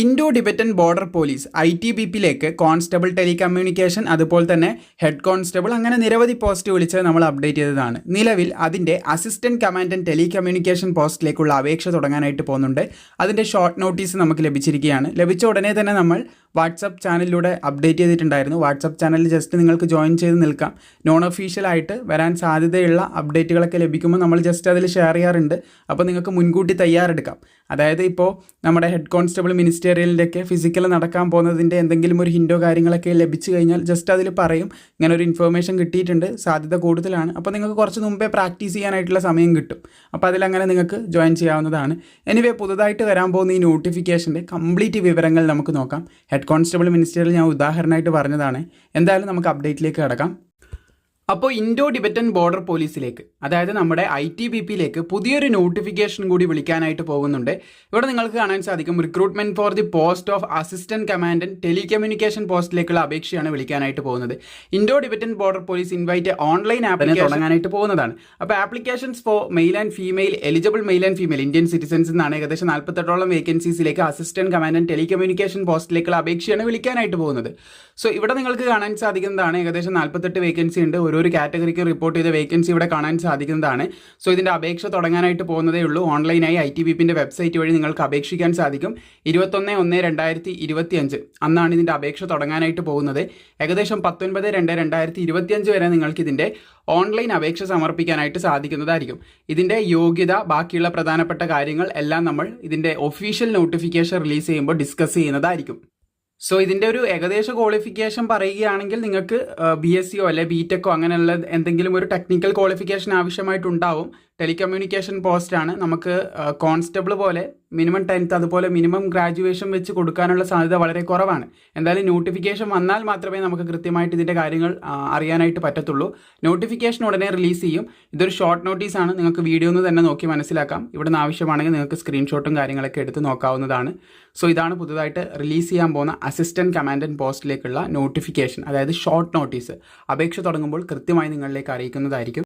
Indo Tibetan border police I T B പിയിലേക്ക് constable telecommunication അതുപോലെ തന്നെ ഹെഡ് കോൺസ്റ്റബിൾ അങ്ങനെ നിരവധി പോസ്റ്റ് വിളിച്ച് നമ്മൾ അപ്ഡേറ്റ് ചെയ്തതാണ്. നിലവിൽ അതിന്റെ അസിസ്റ്റന്റ് കമാൻഡന്റ് ടെലികമ്മ്യൂണിക്കേഷൻ പോസ്റ്റിലേക്കുള്ള അപേക്ഷ തുടങ്ങാനായിട്ട് പോകുന്നുണ്ട്. അതിന്റെ ഷോർട്ട് നോട്ടീസ് നമുക്ക് ലഭിച്ചിരിക്കുകയാണ്. ലഭിച്ച ഉടനെ തന്നെ നമ്മൾ വാട്സപ്പ് ചാനലിലൂടെ അപ്ഡേറ്റ് ചെയ്തിട്ടുണ്ടായിരുന്നു. വാട്സപ്പ് ചാനലിൽ ജസ്റ്റ് നിങ്ങൾക്ക് ജോയിൻ ചെയ്ത് നിൽക്കാം. നോൺ ഒഫീഷ്യലായിട്ട് വരാൻ സാധ്യതയുള്ള അപ്ഡേറ്റുകളൊക്കെ ലഭിക്കുമ്പോൾ നമ്മൾ ജസ്റ്റ് അതിൽ ഷെയർ ചെയ്യാറുണ്ട്. അപ്പോൾ നിങ്ങൾക്ക് മുൻകൂട്ടി തയ്യാറെടുക്കാം. അതായത് ഇപ്പോൾ നമ്മുടെ ഹെഡ് കോൺസ്റ്റബിൾ മിനിസ്റ്റേറിയലിന്റെയൊക്കെ ഫിസിക്കൽ നടക്കാൻ പോകുന്നതിന്റെ എന്തെങ്കിലും ഒരു ഹിൻഡോ കാര്യങ്ങളൊക്കെ ലഭിച്ചു കഴിഞ്ഞാൽ ജസ്റ്റ് അതിൽ പറയും. ഇങ്ങനെ ഒരു ഇൻഫർമേഷൻ കിട്ടിയിട്ടുണ്ട്. സാധ്യത കൂടുതലാണ്. അപ്പോൾ നിങ്ങൾക്ക് കുറച്ച് മുമ്പേ പ്രാക്ടീസ് ചെയ്യാനായിട്ടുള്ള സമയം കിട്ടും. അപ്പോൾ അതിലങ്ങനെ നിങ്ങൾക്ക് ജോയിൻ ചെയ്യാവുന്നതാണ്. എനിവേ പുതുതായിട്ട് വരാൻ പോകുന്ന ഈ നോട്ടിഫിക്കേഷന്റെ കംപ്ലീറ്റ് വിവരങ്ങൾ നമുക്ക് നോക്കാം. ഹെഡ് കോൺസ്റ്റബിൾ മിനിസ്റ്ററിൽ ഞാൻ ഉദാഹരണമായിട്ട് പറഞ്ഞതാണ്. എന്തായാലും നമുക്ക് അപ്ഡേറ്റിലേക്ക് കിടക്കാം. അപ്പോൾ ഇൻഡോ ടിബറ്റൻ ബോർഡർ പോലീസിലേക്ക് അതായത് നമ്മുടെ ഐ ടി ബി പിയിലേക്ക് പുതിയൊരു നോട്ടിഫിക്കേഷൻ കൂടി വിളിക്കാനായിട്ട് പോകുന്നുണ്ട്. ഇവിടെ നിങ്ങൾക്ക് കാണാൻ സാധിക്കും recruitment for the post of assistant commandant telecommunication പോസ്റ്റിലേക്കുള്ള അപേക്ഷയാണ് വിളിക്കാനായിട്ട് പോകുന്നത്. Indo Tibetan border police invite online application തുടങ്ങാനായിട്ട് പോകുന്നതാണ്. അപ്പോൾ applications for male and female eligible male and female Indian citizens എന്നാണ് ഏകദേശം നാൽപ്പത്തെട്ടോളം വേക്കൻസീസിലേക്ക് അസിസ്റ്റന്റ് കമാൻഡന്റ് ടെലികമ്മ്യൂണിക്കേഷൻ പോസ്റ്റിലേക്കുള്ള അപേക്ഷയാണ് വിളിക്കാനായിട്ട് പോകുന്നത്. സോ ഇവിടെ നിങ്ങൾക്ക് കാണാൻ സാധിക്കുന്നതാണ് ഏകദേശം നാൽപ്പത്തെട്ട് വേക്കൻസി ഉണ്ട്. ഓരോരു കാറ്റഗറിക്ക് റിപ്പോർട്ട് ചെയ്ത വേക്കൻസി ഇവിടെ കാണാൻ സാധിക്കുന്നതാണ്. സോ ഇതിന്റെ അപേക്ഷ തുടങ്ങാനായിട്ട് പോകുന്നതേ ഉള്ളൂ. ഓൺലൈനായി ഐ ടി ബി പിന്റെ വെബ്സൈറ്റ് വഴി നിങ്ങൾക്ക് അപേക്ഷിക്കാൻ സാധിക്കും. ഇരുപത്തൊന്ന് ഒന്ന് രണ്ടായിരത്തി ഇരുപത്തി അഞ്ച് അന്നാണ് ഇതിന്റെ അപേക്ഷ തുടങ്ങാനായിട്ട് പോകുന്നത്. ഏകദേശം പത്തൊൻപത് രണ്ട് രണ്ടായിരത്തി ഇരുപത്തിയഞ്ച് വരെ നിങ്ങൾക്ക് ഇതിന്റെ ഓൺലൈൻ അപേക്ഷ സമർപ്പിക്കാനായിട്ട് സാധിക്കുന്നതായിരിക്കും. ഇതിന്റെ യോഗ്യത ബാക്കിയുള്ള പ്രധാനപ്പെട്ട കാര്യങ്ങൾ എല്ലാം നമ്മൾ ഇതിന്റെ ഒഫീഷ്യൽ നോട്ടിഫിക്കേഷൻ റിലീസ് ചെയ്യുമ്പോൾ ഡിസ്കസ് ചെയ്യുന്നതായിരിക്കും. സോ ഇതിന്റെ ഒരു ഏകദേശ ക്വാളിഫിക്കേഷൻ പറയുകയാണെങ്കിൽ നിങ്ങൾക്ക് ബി എസ് സിയോ അല്ലെ ബി ടെക്കോ അങ്ങനെയുള്ള എന്തെങ്കിലും ഒരു ടെക്നിക്കൽ ക്വാളിഫിക്കേഷൻ ആവശ്യമായിട്ടുണ്ടാവും. ടെലികമ്മ്യൂണിക്കേഷൻ പോസ്റ്റാണ് നമുക്ക് കോൺസ്റ്റബിൾ പോലെ മിനിമം ടെൻത്ത് അതുപോലെ മിനിമം ഗ്രാജുവേഷൻ വെച്ച് കൊടുക്കാനുള്ള സാധ്യത വളരെ കുറവാണ്. എന്തായാലും നോട്ടിഫിക്കേഷൻ വന്നാൽ മാത്രമേ നമുക്ക് കൃത്യമായിട്ട് ഇതിന്റെ കാര്യങ്ങൾ അറിയാനായിട്ട് പറ്റത്തുള്ളൂ. നോട്ടിഫിക്കേഷൻ ഉടനെ റിലീസ് ചെയ്യും. ഇതൊരു ഷോർട്ട് നോട്ടീസാണ് നിങ്ങൾക്ക് വീഡിയോ ഒന്ന് തന്നെ നോക്കി മനസ്സിലാക്കാം. ഇവിടുന്ന് ആവശ്യമാണെങ്കിൽ നിങ്ങൾക്ക് സ്ക്രീൻഷോട്ടും കാര്യങ്ങളൊക്കെ എടുത്ത് നോക്കാവുന്നതാണ്. സോ ഇതാണ് പുതുതായിട്ട് റിലീസ് ചെയ്യാൻ പോകുന്ന അസിസ്റ്റന്റ് കമാൻഡന്റ് പോസ്റ്റിലേക്കുള്ള നോട്ടിഫിക്കേഷൻ അതായത് ഷോർട്ട് നോട്ടീസ് അപേക്ഷ തുടങ്ങുമ്പോൾ കൃത്യമായി നിങ്ങളിലേക്ക് അറിയിക്കുന്നതായിരിക്കും.